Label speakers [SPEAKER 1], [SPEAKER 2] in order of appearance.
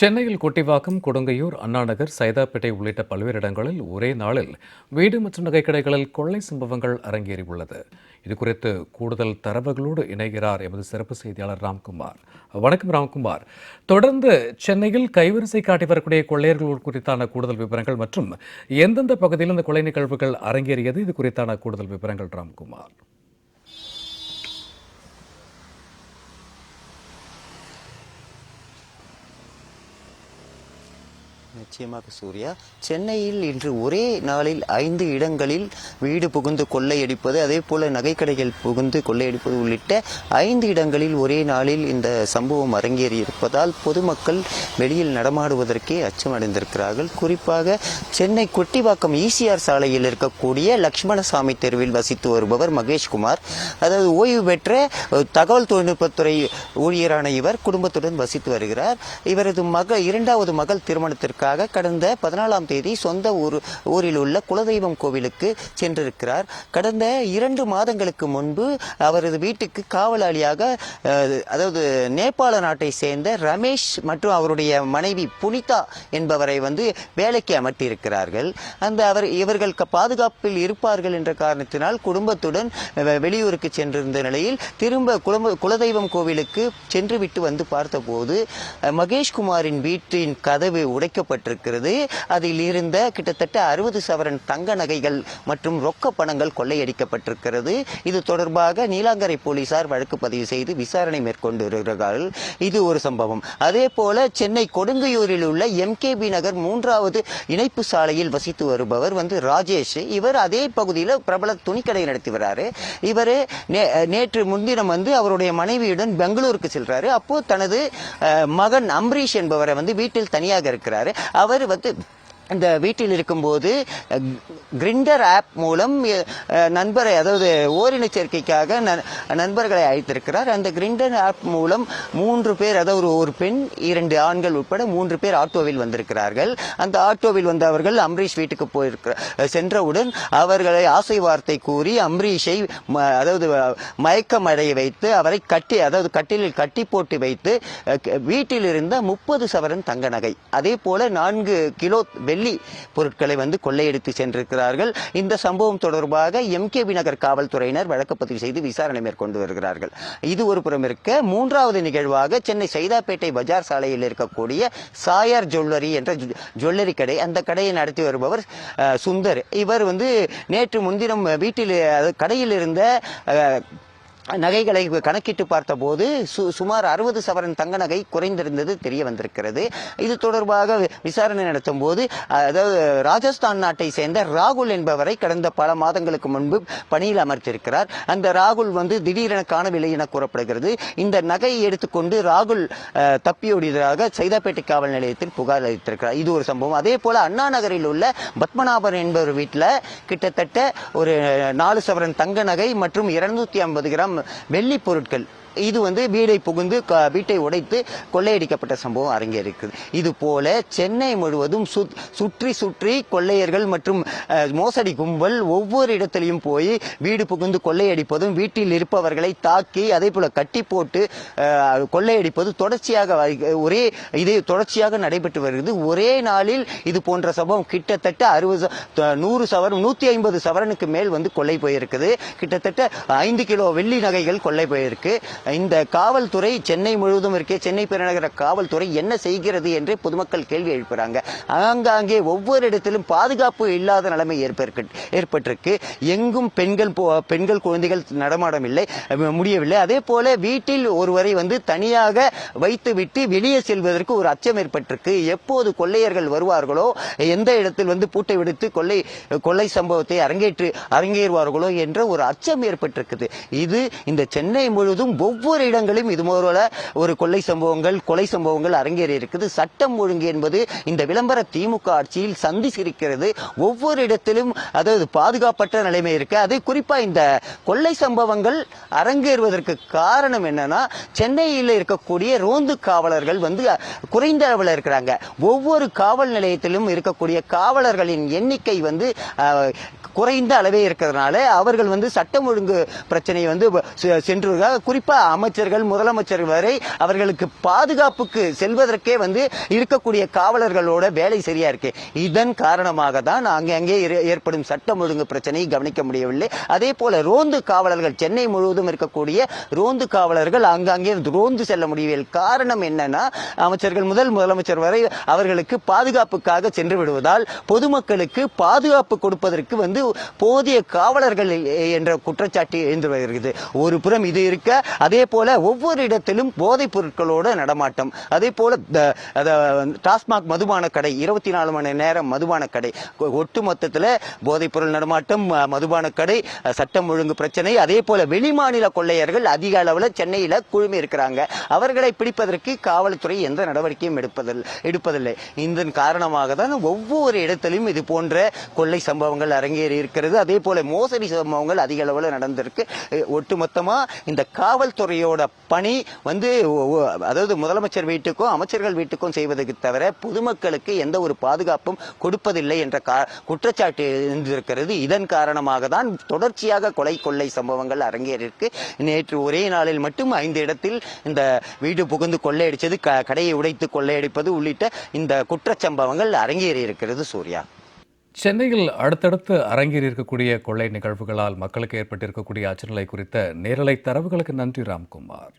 [SPEAKER 1] சென்னையில் கொட்டிவாக்கம் கொடுங்கையூர் அண்ணாநகர் சைதாப்பேட்டை உள்ளிட்ட பல்வேறு இடங்களில் ஒரே நாளில் வீடு மற்றும் நகைக்கடைகளில் கொள்ளை சம்பவங்கள் அரங்கேறியுள்ளது. இது குறித்து கூடுதல் தரவுகளோடு இணைகிறார் எமது சிறப்பு செய்தியாளர் ராம்குமார். வணக்கம் ராம்குமார். தொடர்ந்து சென்னையில் கைவரிசை காட்டி வரக்கூடிய கொள்ளையர்கள் குறித்தான கூடுதல் விவரங்கள் மற்றும் எந்தெந்த பகுதியில் இந்த கொள்ளை நிகழ்வுகள் அரங்கேறியது இது குறித்தான கூடுதல் விவரங்கள் ராம்குமார்.
[SPEAKER 2] நிச்சயமாக சூர்யா. சென்னையில் இன்று ஒரே நாளில் ஐந்து இடங்களில் வீடு புகுந்து கொள்ளையடிப்பது அதே போல நகைக்கடைகள் புகுந்து கொள்ளையடிப்பது உள்ளிட்ட ஐந்து இடங்களில் ஒரே நாளில் இந்த சம்பவம் அரங்கேறி இருப்பதால் பொதுமக்கள் வெளியில் நடமாடுவதற்கே அச்சமடைந்திருக்கிறார்கள். குறிப்பாக சென்னை கொட்டிவாக்கம் ஈசிஆர் சாலையில் இருக்கக்கூடிய லக்ஷ்மணசாமி தெருவில் வசித்து வருபவர் மகேஷ்குமார். அதாவது ஓய்வு பெற்ற தகவல் தொழில்நுட்பத்துறை ஊழியரான இவர் குடும்பத்துடன் வசித்து வருகிறார். இவரது மக இரண்டாவது மகள் திருமணத்திற்காக கடந்த பதினாலாம் தேதி சொந்த ஊர் ஊரில் உள்ள குலதெய்வம் கோவிலுக்கு சென்றிருக்கிறார். கடந்த இரண்டு மாதங்களுக்கு முன்பு அவரது வீட்டுக்கு காவலாளியாக அதாவது நேபாள நாட்டை சேர்ந்த ரமேஷ் மற்றும் அவருடைய மனைவி புனிதா என்பவரை வந்து வேலைக்கு அமர்த்தியிருக்கிறார்கள். அந்த அவர் இவர்கள் பாதுகாப்பில் இருப்பார்கள் என்ற காரணத்தினால் குடும்பத்துடன் வெளியூருக்கு சென்றிருந்த நிலையில் திரும்ப குலம- குலதெய்வம் கோவிலுக்கு சென்று விட்டு வந்து பார்த்தபோது மகேஷ்குமாரின் வீட்டின் கதவு உடைக்கப்பட்டு உடைக்கப்பட்டிருக்கிறது அதில் இருந்த கிட்டத்தட்ட அறுபது சவரன் தங்க நகைகள் மற்றும் ரொக்க பணங்கள் கொள்ளையடிக்கப்பட்டிருக்கிறது. இது தொடர்பாக நீலாங்கரை போலீசார் வழக்கு பதிவு செய்து விசாரணை மேற்கொண்டு வருகிறார்கள் இது ஒரு சம்பவம். அதே போல சென்னை கொடுங்கையூரில் உள்ள எம்கேபி நகர் மூன்றாவது இணைப்பு சாலையில் வசித்து வருபவர் வந்து ராஜேஷ். இவர் அதே பகுதியில் பிரபல துணிக்கடை நடத்தி வர்றாரு இவர் நேற்று முன்தினம் வந்து அவருடைய மனைவியுடன் பெங்களூருக்கு செல்றாரு. அப்போ தனது மகன் அம்பரீஷ் என்பவரை வந்து வீட்டில் தனியாக இருக்கிறாரு. அவர் வந்து இந்த வீட்டில் இருக்கும்போது கிரிண்டர் ஆப் மூலம் நண்பரை அதாவது ஓரின சேர்க்கைக்காக ந- நண்பர்களை அழைத்திருக்கிறார். அந்த கிரிண்டர் ஆப் மூலம் மூன்று பேர் அதாவது ஒரு- ஒரு பெண் இரண்டு ஆண்கள் உட்பட மூன்று பேர் ஆட்டோவில் வந்திருக்கிறார்கள். அந்த ஆட்டோவில் வந்தவர்கள் அவர்கள் அம்பரீஷ் வீட்டுக்கு போயிருக்கிற சென்றவுடன் அவர்களை ஆசை வார்த்தை கூறி அம்பரீஷை ம- அதாவது மயக்கம் அடைய வைத்து அவரை கட்டி அதாவது கட்டிலில் கட்டி போட்டு வைத்து வீட்டில் இருந்த முப்பது சவரன் தங்க நகை. அதே போல நான்கு கிலோ வெள்ளி பொருட்களை வந்து கொள்ளையடித்து சென்றிருக்கிறார்கள். இந்த சம்பவம் தொடர்பாக எம்கேபி நகர் காவல்துறையினர் வழக்கு பதிவு செய்து விசாரணை மேற்கொண்டு வருகிறார்கள். இது ஒரு புறம் இருக்க மூன்றாவது நிகழ்வாக சென்னை சைதாப்பேட்டை பஜார் சாலையில் இருக்கக்கூடிய சாயார் ஜுவல்லரி என்ற ஜு- ஜுவல்லரி கடை. அந்த கடையை நடத்தி வருபவர் சுந்தர். இவர் வந்து நேற்று முன்தினம் வீட்டில் அதாவது கடையில் இருந்த நகைகளை கணக்கிட்டு பார்த்தபோது சு சுமார் அறுபது சவரன் தங்க நகை குறைந்திருந்தது தெரிய வந்திருக்கிறது. இது தொடர்பாக விசாரணை நடத்தும் போது அதாவது ராஜஸ்தான் நாட்டை சேர்ந்த ராகுல் என்பவரை கடந்த பல மாதங்களுக்கு முன்பு பணியில் அமர்த்திருக்கிறார். அந்த ராகுல் வந்து திடீரென காணவில்லை என கூறப்படுகிறது. இந்த நகையை எடுத்துக்கொண்டு ராகுல் தப்பியோடியதாக சைதாப்பேட்டை காவல் நிலையத்தில் புகார் அளித்திருக்கிறார். இது ஒரு சம்பவம். அதே போல அண்ணா நகரில் உள்ள பத்மநாபன் என்பவர் வீட்டில் கிட்டத்தட்ட ஒரு நாலு சவரன் தங்க நகை மற்றும் இருநூத்தி ஐம்பது கிராம் வெள்ளி பொருட்கள். இது வந்து வீடை புகுந்து க- வீட்டை உடைத்து கொள்ளையடிக்கப்பட்ட சம்பவம் அரங்கேறிருக்குது. இது போல சென்னை முழுவதும் சுத்- சுற்றி சுற்றி கொள்ளையர்கள் மற்றும் மோசடி கும்பல் ஒவ்வொரு இடத்திலையும் போய் வீடு புகுந்து கொள்ளையடிப்பதும் வீட்டில் இருப்பவர்களை தாக்கி அதே போல கட்டி போட்டு கொள்ளையடிப்பது தொடர்ச்சியாக ஒரே இது தொடர்ச்சியாக நடைபெற்று வருகிறது. ஒரே நாளில் இது போன்ற சம்பவம் கிட்டத்தட்ட அறுபது நூறு சவரன் நூத்தி ஐம்பது சவரனுக்கு மேல் வந்து கொள்ளை போயிருக்குது. கிட்டத்தட்ட ஐந்து கிலோ வெள்ளி நகைகள் கொள்ளை போயிருக்கு. இந்த காவல்துறை சென்னை முழுவதும் இருக்கே சென்னை பெருநகர காவல்துறை என்ன செய்கிறது என்று பொதுமக்கள் கேள்வி எழுப்புறாங்க. ஆங்காங்கே ஒவ்வொரு இடத்திலும் பாதுகாப்பு இல்லாத நிலைமை ஏற்பட்டிருக்கு ஏற்பட்டிருக்கு. எங்கும் பெண்கள் போ- பெண்கள் குழந்தைகள் நடமாடமில்லை முடியவில்லை. அதே போல வீட்டில் ஒருவரை வந்து தனியாக வைத்து விட்டு வெளியே செல்வதற்கு ஒரு அச்சம் ஏற்பட்டிருக்கு. எப்போது கொள்ளையர்கள் வருவார்களோ எந்த இடத்தில் வந்து பூட்டை விடுத்து கொள்ளை கொள்ளை சம்பவத்தை அரங்கேற்று அரங்கேறுவார்களோ என்ற ஒரு அச்சம் ஏற்பட்டிருக்குது. இது இந்த சென்னை முழுவதும் ஒவ்வொரு இடங்களிலும் இது போல ஒரு கொள்ளை சம்பவங்கள் கொலை சம்பவங்கள் அரங்கேறி இருக்குது. சட்டம் ஒழுங்கு என்பது இந்த விளம்பர திமுக ஆட்சியில் சந்திச்சிருக்கிறது. ஒவ்வொரு இடத்திலும் அதாவது பாதுகாப்பற்ற நிலைமை இருக்கு. அது குறிப்பா இந்த கொள்ளை சம்பவங்கள் அரங்கேறுவதற்கு காரணம் என்னன்னா சென்னையில் இருக்கக்கூடிய ரோந்து காவலர்கள் வந்து குறைந்த அளவில் இருக்கிறாங்க. ஒவ்வொரு காவல் நிலையத்திலும் இருக்கக்கூடிய காவலர்களின் எண்ணிக்கை வந்து குறைந்த அளவே இருக்கிறதுனால அவர்கள் வந்து சட்டம் ஒழுங்கு பிரச்சனை வந்து சென்று குறிப்பா அமைச்சர்கள் முதலமைச்சர்கள் வரை அவர்களுக்கு பாதுகாப்புக்கு செல்வதற்கே வந்து இருக்கக்கூடிய காவலர்களோட வேலை சரியா இருக்கு. இதன் காரணமாக தான் அங்கங்கே ஏ- ஏற்படும் சட்டம் ஒழுங்கு பிரச்சனையை கவனிக்க முடியவில்லை. அதே போல ரோந்து காவலர்கள் சென்னை முழுவதும் இருக்கக்கூடிய ரோந்து காவலர்கள் அங்கங்கே ரோந்து செல்ல முடியவில்லை. காரணம் என்னன்னா அமைச்சர்கள் முதல் முதலமைச்சர் வரை அவர்களுக்கு பாதுகாப்புக்காக சென்று விடுவதால் பொதுமக்களுக்கு பாதுகாப்பு கொடுப்பதற்கு வந்து போதிய காவலர்கள் என்ற குற்றச்சாட்டு எழுந்து வருகிறது. ஒரு புறம் இது இருக்க அதே போல ஒவ்வொரு இடத்திலும் போதைப் பொருட்களோட நடமாட்டம். அதே போல த- டாஸ்மாக் மதுபான கடை இருபத்தி நாலு மணி நேரம் மதுபான கடை. ஒட்டு மொத்தத்தில் போதைப் பொருள் நடமாட்டம் மதுபான கடை சட்டம் ஒழுங்கு பிரச்சனை. அதே போல வெளிமாநில கொள்ளையர்கள் அதிக அளவில் சென்னையில் குழுமி இருக்கிறாங்க. அவர்களை பிடிப்பதற்கு காவல்துறை எந்த நடவடிக்கையும் எடுப்பதில்லை எடுப்பதில்லை. இதன் காரணமாக தான் ஒவ்வொரு இடத்திலும் இது போன்ற கொள்ளை சம்பவங்கள் அரங்கேறி இருக்கிறது. அதே போல மோசடி சம்பவங்கள் அதிக அளவில் நடந்திருக்கு. ஒட்டுமொத்தமாக இந்த இந்த காவல்துறையோட பணி வந்து அதாவது முதலமைச்சர் வீட்டுக்கும் அமைச்சர்கள் வீட்டுக்கும் செய்வதற்கு தவிர பொதுமக்களுக்கு எந்த ஒரு பாதுகாப்பும் கொடுப்பதில்லை என்ற கா- குற்றச்சாட்டு இருந்திருக்கிறது இதன் காரணமாக தான் தொடர்ச்சியாக கொலை கொள்ளை சம்பவங்கள் அரங்கேறிருக்கு. நேற்று ஒரே நாளில் மட்டும் ஐந்து இடத்தில் இந்த வீடு புகுந்து கொள்ளையடித்தது. க- கடையை உடைத்து கொள்ளையடிப்பது உள்ளிட்ட இந்த குற்றச்சம்பவங்கள் அரங்கேறி இருக்கிறது சூர்யா.
[SPEAKER 1] சென்னையில் அடுத்தடுத்து அரங்கேறி இருக்கக்கூடிய கொள்ளை நிகழ்வுகளால் மக்களுக்கு ஏற்பட்டிருக்கக்கூடிய அச்சநிலை குறித்த நேரலை தரவுகளுக்கு நன்றி ராம்குமார்.